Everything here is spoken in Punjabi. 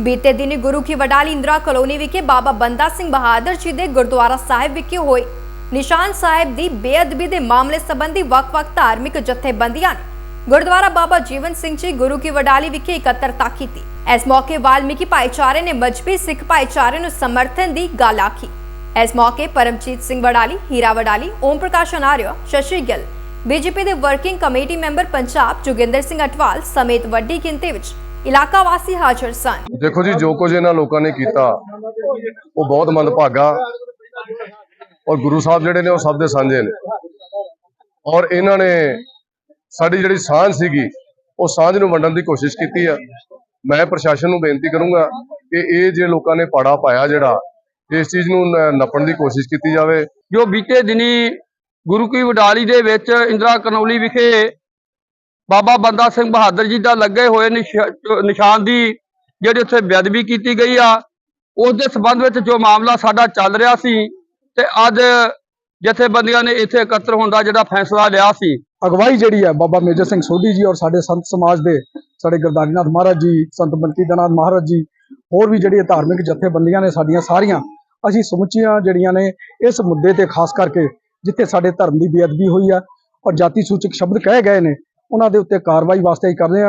ਬੀਤੇ ਦਿਨੀ ਗੁਰੂ ਕੀ ਵਡਾਲੀ ਇੰਦਰਾ ਕਲੋਨੀ ਵਿਖੇ ਬਾਬਾ ਬੰਦਾ ਸਿੰਘ ਬਹਾਦਰ ਜੀ ਦੇ ਗੁਰਦੁਆਰਾ ਸਾਹਿਬ ਵਿਖੇ ਹੋਏ। ਨਿਸ਼ਾਨ ਸਾਹਿਬ ਦੀ ਬੇਅਦਬੀ ਦੇ ਮਾਮਲੇ ਸੰਬੰਧੀ ਵੱਖ-ਵੱਖ ਧਾਰਮਿਕ ਜਥੇਬੰਦੀਆਂ ਨੇ ਗੁਰਦੁਆਰਾ ਬਾਬਾ ਜੀਵਨ ਸਿੰਘ ਜੀ ਗੁਰੂ ਕੀ ਵਡਾਲੀ ਵਿਖੇ ਇਕੱਤਰਤਾ ਕੀਤੀ। ਇਸ ਮੌਕੇ ਵਾਲਮੀਕੀ ਭਾਈਚਾਰੇ ਨੇ ਮਜਬੀ ਸਿੱਖ ਭਾਈਚਾਰੇ ਨੂੰ ਸਮਰਥਨ ਦੀ ਗੱਲ ਆਖੀ। ਇਸ ਮੌਕੇ ਪਰਮਜੀਤ ਸਿੰਘ ਵਡਾਲੀ, ਹੀਰਾ ਵਡਾਲੀ, ਓਮ ਪ੍ਰਕਾਸ਼ ਅਨਾਰਿਆ, ਸ਼ਸ਼ੀ ਗਿੱਲ, ਬੀਜੇਪੀ ਦੇ working committee member Punjab Joginder Singh Atwal ਸਮੇਤ ਵੱਡੀ ਗਿਣਤੀ ਵਿੱਚ ਇਲਾਕਾ ਵਾਸੀ ਹਾਜ਼ਰ ਸਨ। ਦੇਖੋ ਜੀ ਜੋ ਕੁਝ ਇਹਨਾਂ ਲੋਕਾਂ ਨੇ ਕੀਤਾ ਉਹ ਬਹੁਤ ਮੰਦਭਾਗਾ ਔਰ ਗੁਰੂ ਸਾਹਿਬ ਜਿਹੜੇ ਨੇ ਉਹ ਸਭ ਦੇ ਸਾਂਝੇ ਨੇ। ਔਰ ਇਹਨਾਂ ਨੇ ਸਾਡੀ ਜਿਹੜੀ ਸਾਂਝ ਸੀਗੀ ਉਹ ਸਾਂਝ ਨੂੰ ਵੰਡਣ ਦੀ ਕੋਸ਼ਿਸ਼ ਕੀਤੀ ਆ। ਮੈਂ ਪ੍ਰਸ਼ਾਸਨ ਨੂੰ ਬੇਨਤੀ ਕਰੂੰਗਾ ਕਿ ਇਹ ਜੇ ਲੋਕਾਂ ਨੇ ਪਾੜਾ ਪਾਇਆ ਜਿਹੜਾ ਇਸ ਚੀਜ਼ ਨੂੰ ਨ- ਨੱਪਣ ਦੀ ਕੋਸ਼ਿਸ਼ ਕੀਤੀ ਜਾਵੇ। ਜੋ ਬੀਤੇ ਦਿਨੀ ਗੁਰੂ ਕੀ ਵਡਾਲੀ ਦੇ ਵਿੱਚ ਇੰਦਰਾ ਕਨੌਲੀ ਵਿਖੇ ਬਾਬਾ ਬੰਦਾ ਸਿੰਘ ਬਹਾਦਰ ਜੀ ਦਾ ਲੱਗੇ ਹੋਏ ਨਿਸ਼- ਨਿਸ਼ਾਨ ਦੀ ਜਿਹੜੀ ਉੱਥੇ ਬੇਅਦਬੀ ਕੀਤੀ ਗਈ ਆ, ਉਸ ਦੇ ਸਬੰਧ ਵਿੱਚ ਜੋ ਮਾਮਲਾ ਸਾਡਾ ਚੱਲ ਰਿਹਾ ਸੀ ਤੇ ਅੱਜ ਜਥੇਬੰਦੀਆਂ ਨੇ ਇੱਥੇ ਇਕੱਤਰ ਹੋਣ ਦਾ ਜਿਹੜਾ ਫੈਸਲਾ ਲਿਆ ਸੀ। ਅਗਵਾਈ ਜਿਹੜੀ ਹੈ ਬਾਬਾ ਮੇਜਰ ਸਿੰਘ ਸੋਢੀ ਜੀ ਔਰ ਸਾਡੇ ਸੰਤ ਸਮਾਜ ਦੇ, ਸਾਡੇ ਗੁਰਦਾਰੀਨਾਥ ਮਹਾਰਾਜ ਜੀ, ਸੰਤ ਬਲਕੀਦਾਨਾਥ ਮਹਾਰਾਜ ਜੀ, ਹੋਰ ਵੀ ਜਿਹੜੀਆਂ ਧਾਰਮਿਕ ਜਥੇਬੰਦੀਆਂ ਨੇ ਸਾਡੀਆਂ ਸਾਰੀਆਂ, ਅਸੀਂ ਸਮੁੱਚੀਆਂ ਜਿਹੜੀਆਂ ਨੇ ਇਸ ਮੁੱਦੇ ਤੇ ਖਾਸ ਕਰਕੇ ਜਿੱਥੇ ਸਾਡੇ ਧਰਮ ਦੀ ਬੇਅਦਬੀ ਹੋਈ ਆ ਔਰ ਜਾਤੀ ਸੂਚਕ ਸ਼ਬਦ ਕਹੇ ਗਏ ਨੇ ਉਹਨਾਂ ਦੇ ਉੱਤੇ ਕਾਰਵਾਈ ਵਾਸਤੇ ਹੀ ਕਰਦੇ ਹਾਂ